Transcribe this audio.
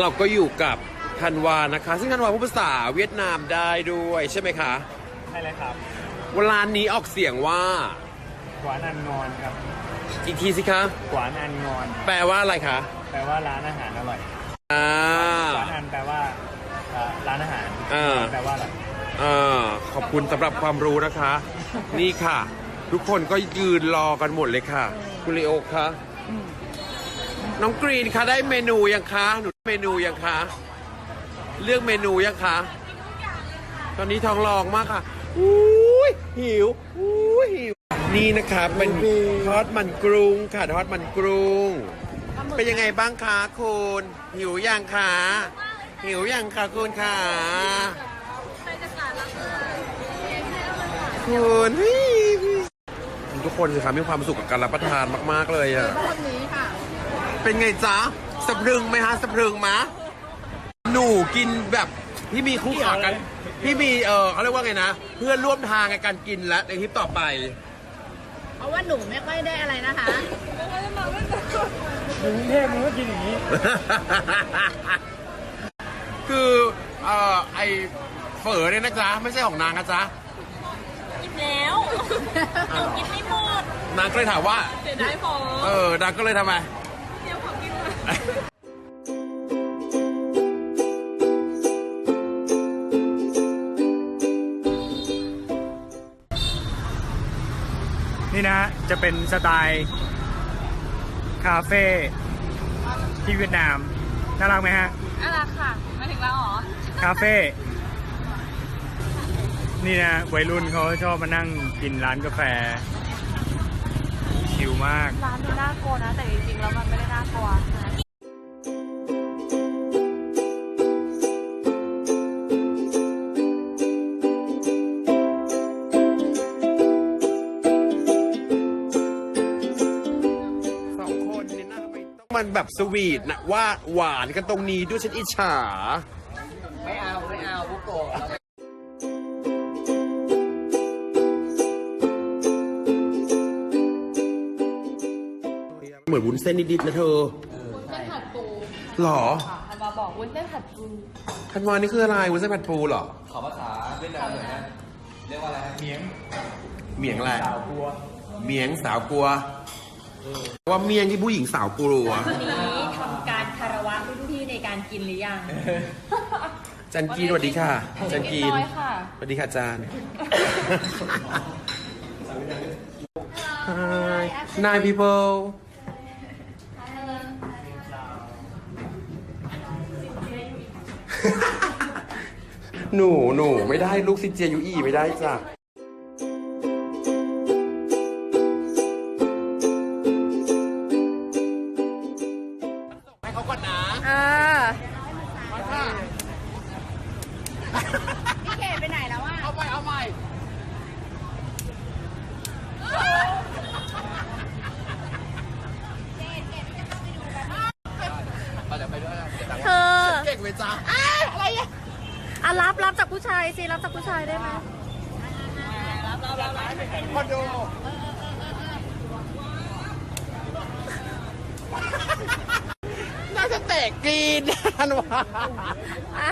เราก็อยู่กับธันวานะคะ ซึ่งธันวาพูดภาษาเวียดนามได้ด้วยใช่ไหมคะใช่เลยครับวันร้านนี้ออกเสียงว่ากวานอันงอนครับอีกทีสิคะกวานอันงอน แปลว่าอะไรคะแปลว่าร้านอาหารอร่อยอ่ากวานอันแปลว่าเอ่อร้านอาหารอ่า แปลว่าอะไรอ่าขอบคุณสำหรับความรู้นะคะ นี่ค่ะ ทุกคนก็ยืนรอกันหมดเลยค่ะ คุณลีโอคะ น้องกรีนคะได้เมนูยังคะหนูได้เมนูยังคะเลือกเมนูยังคะตอนนี้ท้องรองมากค่ะอุ้ยหิวอุ้ยหิว นี่นะคะเป็นทอดมันกรุงค่ะทอดมันกรุง เป็นยังไงบ้างคะคุณหิวยังคะหิวยังคะคุณคะคุณทุกคนสิคะมีความสุขกับการรับประทานมาก ๆ เลยอะคนนี้ค่ะ เป็นไงจ๊ะสะพรึงไหมฮะสะพรึงมะหนูกินแบบที่มีคู่ขากันที่มีเออเขาเรียกว่าไงนะ เพื่อนร่วมทางในการกินและในทริปต่อไป เพราะว่าหนูไม่ค่อยได้อะไรนะคะอยู่กรุงเทพมันก็กินอย่างนี้ คือเอ่อไอเฝอเนี่ยนะจ๊ะ ไม่ใช่ของนางนะจ๊ะกินแล้วหนูกินไม่หมดนางก็เลยถามว่าเสียดายพอเออนางก็เลยทำไมเดี๋ยวขอกิ นมานี่นะฮะจะเป็นสไตล์คาเฟ่ที่เวียดนาม น่ารักไหมฮะ น่ารักค่ะมาถึงแล้วเหรอ คาเฟ่ นี่นะวัยรุ่นเขาชอบมานั่งกินร้านกาแฟ ชิลมาก ร้านดูน่ากลัวนะ แต่จริงๆแล้วมันไม่ได้น่ากลัว มต้องมันแบบสวีทนะว่าหวานกันตรงนี้ด้วยฉันอิจฉา ไม่เอา ไม่เอาบุโกะ เหมือนวุ้นเส้นนิดๆนะเธอ วุ้นเส้นผัดปูหรอ ค่ะธันวาบอกวุ้นเส้นผัดปูธันวานี่คืออะไรวุ้นเส้นผัดปูเหรอ ขอภาษาเวียดนามหน่อยนะเรียกว่าอะไรฮะเมียง เมียงอะไร สาวกลัว เมียงสาวกลัว ว่าเมียงที่ผู้หญิงสาวกลัว วันนี้ทำการคารวะรุ่นพี่ในการกินหรือยัง จันกีนสวัสดีค่ะจันกีนเรียบร้อยค่ะสวัสดีค่ะจาน Hi nine people หนูหนูไม่ได้ลูกซิเจียยูอีไม่ได้จ้ะ พี่เกดไปไหนแล้วอะเอาไปเอาใหม่เธอเก่งไหมจ๊ะอะไรอะอะรับรับจากผู้ชายสิรับจากผู้ชายได้ไหมคอนโดน่าจะแตกกรีนทันวาอะ